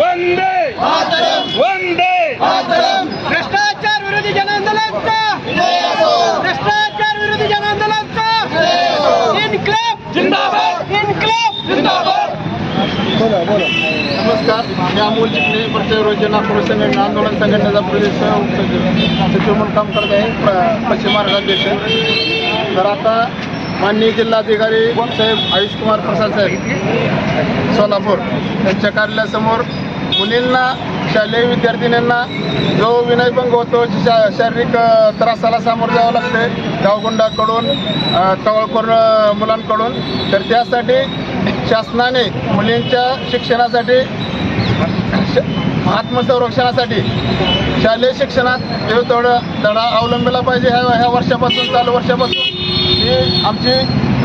वंदे! वंदे! भ्रष्टाचार विरोधी जनआंदोलनचा! भ्रष्टाचार विरोधी जनआंदोलनचा! इन्क्लाब जिंदाबाद! इन्क्लाब जिंदाबाद! नमस्कार. मी अमोल चिकणे प्रत्येक नागपूर संघटना आंदोलन संघटनेचा प्रदेश सचिव म्हणून काम करत आहे पश्चिम मार्गाध्यक्ष तर आता माननीय जिल्हाधिकारी साहेब आयुष कुमार प्रसाद साहेब सोलापूर. यांच्या कार्यालयासमोर मुलींना शालेय विद्यार्थिनींना जो विनयभंग होतो शा शारीरिक त्रासाला सामोरं जावं लागते गावगुंडाकडून अ, मुलांकडून तर त्यासाठी शासनाने मुलींच्या शिक्षणासाठी श- आत्मसंरक्षणासाठी शालेय शिक्षणात हे थोडं धडा अवलंबिला पाहिजे. ह्या ह्या वर्षापासून चालू वर्षापासून ही आमची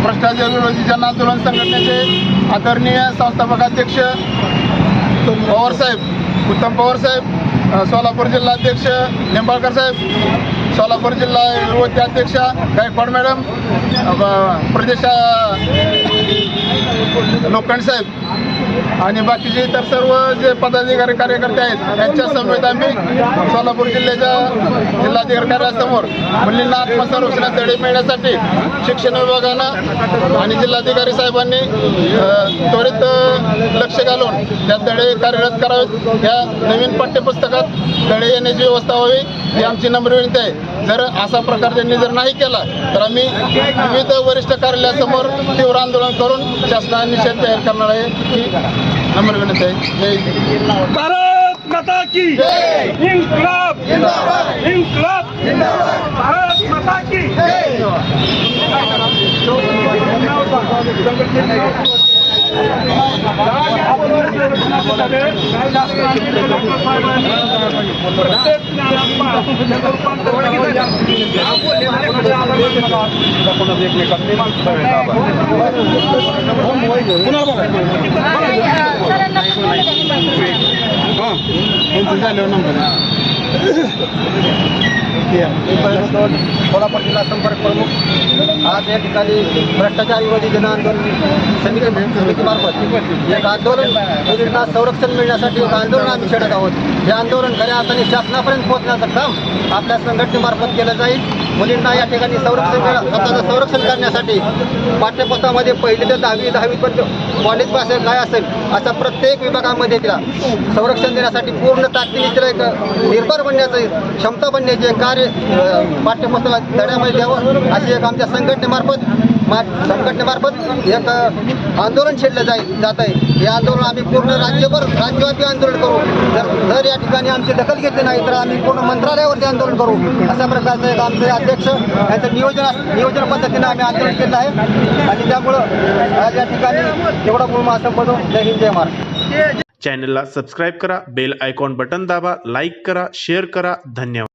भ्रष्टाचार विरोधी जन आंदोलन संघटनेचे आदरणीय संस्थापक पवार साहेब उत्तम पवार साहेब सोलापूर जिल्हाध्यक्ष निंबाळकर साहेब सोलापूर जिल्हा युवती अध्यक्षा गायकवाड मॅडम प्रदेश लोखंड साहेब. आणि बाकीचे इतर सर्व जे पदाधिकारी कार्यकर्ते आहेत त्यांच्या समेत आम्ही सोलापूर जिल्ह्याच्या जिल्हाधिकारी कार्यालयासमोर मुलींना आत्मसंरक्षणात धडे मिळण्यासाठी शिक्षण विभागानं आणि जिल्हाधिकारी साहेबांनी त्वरित लक्ष घालून त्या धडे कार्यरत करावेत. या नवीन पाठ्यपुस्तकात येण्याची व्यवस्था व्हावी ही आमची नम्र विनंती आहे. जर असा प्रकार त्यांनी जर नाही केला तर आम्ही विविध वरिष्ठ कार्यालयासमोर तीव्र आंदोलन करून शासनाने निषेध जाहीर करणार आहे ही नम्र विनंती आहे. भारत माता की इन्कलाब इन्कलाब भारत माता की यांचं झाल्यावर नंबर सोलापूर जिल्हा संपर्क प्रमुख आज या ठिकाणी भ्रष्टाचार विरोधी जन आंदोलन समिती समितीमार्फत एक आंदोलन मुलींना संरक्षण मिळण्यासाठी एक आंदोलन आम्ही छेडत आहोत. हे आंदोलन खऱ्या अर्थाने शासनापर्यंत पोहोचण्याचं काम आपल्या संघटनेमार्फत केलं जाईल. मुलींना या ठिकाणी संरक्षण स्वतःचं संरक्षण करण्यासाठी पाठ्यपुस्तकामध्ये पहिली ते दहावी दहावीपर्यंत कॉलेज असेल काय असेल असा प्रत्येक विभागामध्ये तिला संरक्षण देण्यासाठी पूर्ण ताकदीने तिला एक निर्भर बनण्याचं क्षमता बनण्याचे कार्य अ, पाठ्यपुस्तकात धड्यामध्ये द्यावं अशी एक आमच्या संघटनेमार्फत मा संघटनेमार्फत एक आंदोलन छेडलं जाईल जात आहे हे आंदोलन आम्ही पूर्ण राज्यभर राज्यव्यापी आंदोलन करू. जर जर या ठिकाणी आमची दखल घेतली नाही तर आम्ही पूर्ण मंत्रालयावरती आंदोलन करू. अशा प्रकारचं एक आमचे अध्यक्ष यांचं नियोजन नियोजन पद्धतीनं आम्ही आंदोलन केलं आहे. आणि त्यामुळं आज या ठिकाणी एवढा मूळ महासंबंध जय हिंद जय महाराष्ट्र. चॅनलला सबस्क्राईब करा बेल आयकॉन बटन दाबा लाईक करा शेअर करा. धन्यवाद.